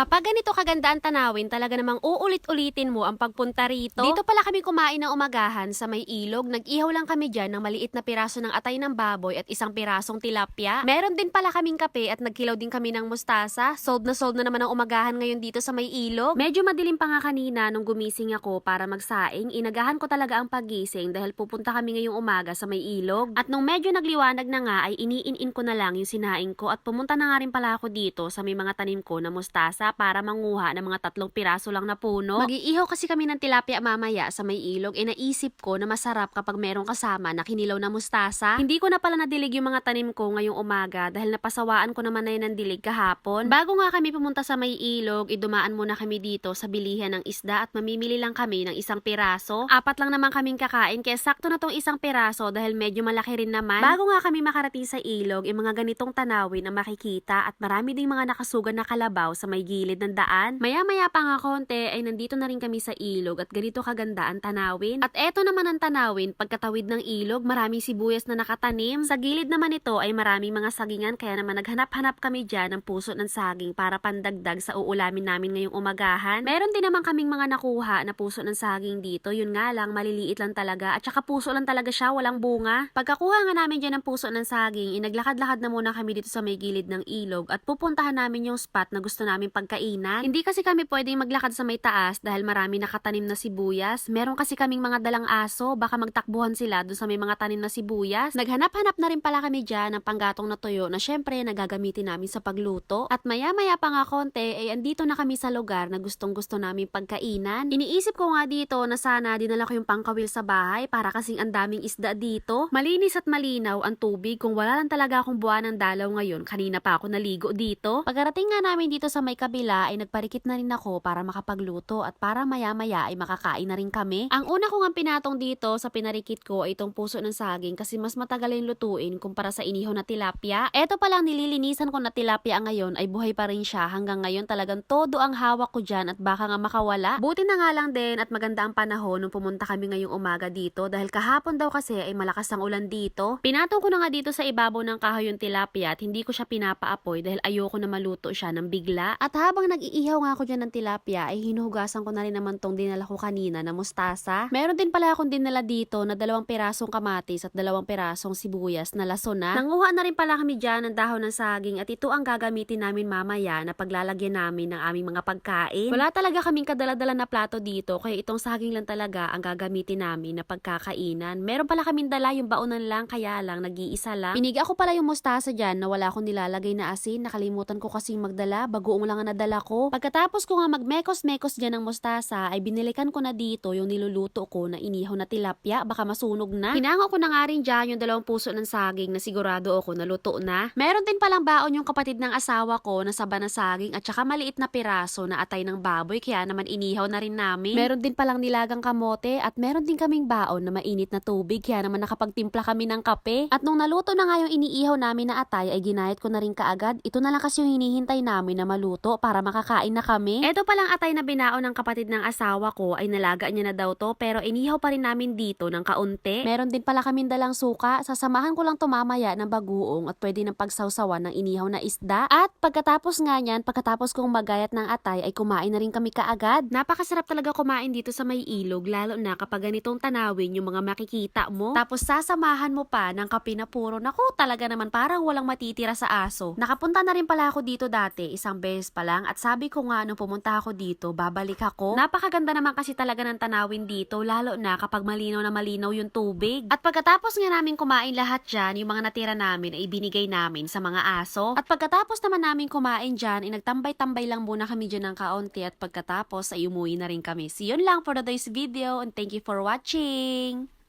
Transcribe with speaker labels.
Speaker 1: Kapag ganito kaganda ang tanawin, talaga namang uulit-ulitin mo ang pagpunta rito. Dito pala kami kumain ng umagahan sa may ilog. Nag-ihaw lang kami dyan ng maliit na piraso ng atay ng baboy at isang pirasong tilapia. Meron din pala kaming kape at nagkilaw din kami ng mustasa. Sold na sold na naman ang umagahan ngayon dito sa may ilog. Medyo madilim pa nga kanina nung gumising ako para magsaing. Inagahan ko talaga ang pagising dahil pupunta kami ngayong umaga sa may ilog. At nung medyo nagliwanag na nga ay iniin-in ko na lang yung sinaing ko at pumunta na nga rin pala ako dito sa may mga tanim ko na mustasa para manguha ng mga tatlong piraso lang na puno. Mag-iihaw kasi kami ng tilapia mamaya sa may ilog. E naisip ko na masarap kapag merong kasama na kinilaw na mustasa. Hindi ko na pala nadilig yung mga tanim ko ngayong umaga dahil napasawaan ko naman na yun ng dilig kahapon. Bago nga kami pumunta sa may ilog, idumaan muna kami dito sa bilihan ng isda at mamimili lang kami ng isang piraso. Apat lang naman kaming kakain kaya sakto na tong isang piraso dahil medyo malaki rin naman. Bago nga kami makarating sa ilog, yung mga ganitong tanawin ang makikita at marami ding mga nakasugan na kalabaw sa may gilid ng daan. Maya-maya pa nga konti ay nandito na rin kami sa ilog at ganito kaganda ang tanawin. At eto naman ang tanawin, pagkatawid ng ilog, maraming sibuyas na nakatanim. Sa gilid naman ito ay maraming mga sagingan kaya naman naghanap-hanap kami dyan ng puso ng saging para pandagdag sa uulamin namin ngayong umagahan. Meron din naman kaming mga nakuha na puso ng saging dito. Yun nga lang, maliliit lang talaga. At saka puso lang talaga siya, walang bunga. Pagkakuha nga namin dyan ng puso ng saging, inaglakad-lakad na muna kami dito sa may gilid ng ilog at pupuntahan namin yung spot na gusto namin pagkainan. Hindi kasi kami pwedeng maglakad sa may taas dahil marami nakatanim na sibuyas. Meron kasi kaming mga dalang aso, baka magtakbuhan sila dun sa may mga tanim na sibuyas. Naghanap-hanap na rin pala kami dyan ng panggatong na tuyo na syempre nagagamitin namin sa pagluto. At maya-maya pa nga konti, ay andito na kami sa lugar na gustong gusto namin pagkainan. Iniisip ko nga dito na sana dinala ko yung pangkawil sa bahay para kasing ang daming isda dito. Malinis at malinaw ang tubig kung wala lang talaga akong buwan ng dalaw ngayon. Kanina pa ako naligo dito. Pagkarating nga namin dito sa may kabila ay nagparikit na rin ako para makapagluto at para maya-maya ay makakain na rin kami. Ang una ko nga pinatong dito sa pinarikit ko ay itong puso ng saging kasi mas matagal yung lutuin kumpara sa inihaw na tilapia. Eto palang nililinisan ko na tilapia ngayon ay buhay pa rin siya hanggang ngayon talagang todo ang hawak ko dyan at baka nga makawala. Buti na nga lang din at maganda ang panahon nung pumunta kami ngayong umaga dito dahil kahapon daw kasi ay malakas ang ulan dito. Pinatong ko na nga dito sa ibabaw ng kahoy yung tilapia at hindi ko siya pinapaapoy dahil ayoko na maluto siya ng bigla. At habang nag-iihaw nga ako dyan ng tilapia ay hinuhugasan ko na rin naman tong dinala ko kanina na mustasa. Meron din pala akong dinala dito na dalawang pirasong kamatis at dalawang pirasong sibuyas na laso na. Nanguha na rin pala kami dyan ng dahon ng saging at ito ang gagamitin namin mamaya na paglalagyan namin ng aming mga pagkain. Wala talaga kaming kadala-dala na plato dito kaya itong saging lang talaga ang gagamitin namin na pagkakainan. Meron pala kaming dala yung baonan lang kaya lang nag-iisa lang. Piniga ko pala yung mustasa dyan na wala akong nilalagay na asin. Nakalimutan ko kasing magdala. Bagoong lang ang nadala ko. Pagkatapos ko nga magmekos-mekos dyan ng mustasa ay binilikan ko na dito yung niluluto ko na inihaw na tilapia. Baka masunog na. Hinango ko na nga rin dyan yung dalawang puso ng saging na sigurado ako naluto na. Meron din palang baon yung kapatid ng asawa ko na saba na saging at saka maliit na piraso na atay ng baboy kaya naman inihaw na rin namin. Meron din palang nilagang kamote at meron din kaming baon na mainit na tubig kaya naman nakapagtimpla kami ng kape. At nung naluto na nga yung iniihaw namin na atay ay ginayat ko na rin kaagad. Ito na lang kasi yung hinihintay namin na maluto para makakain na kami. Ito palang atay na binaon ng kapatid ng asawa ko ay nalaga niya na daw to pero inihaw pa rin namin dito ng kaunti. Meron din pala kaming dalang suka. Sasamahan ko lang to mamaya ng bagoong at pwede ng pagsawsawan ng inihaw na isda. At pagkatapos nga niyan, pagkatapos kong magayat ng atay ay kumain na rin kami kaagad. Napakasarap talaga kumain dito sa may ilog lalo na kapag ganitong tanawin yung mga makikita mo. Tapos sasamahan mo pa ng kape na puro. Naku, talaga naman parang walang matitira sa aso. Nakapunta na rin pala ako dito dati, isang beses pa lang. At sabi ko nga nung pumunta ako dito, babalik ako. Napakaganda naman kasi talaga ng tanawin dito, lalo na kapag malinaw na malinaw yung tubig. At pagkatapos nga namin kumain lahat dyan, yung mga natira namin ay binigay namin sa mga aso. At pagkatapos naman namin kumain dyan, ay nagtambay-tambay lang muna kami dyan ng kaunti at pagkatapos ay umuwi na rin kami. So yun lang for today's video and thank you for watching!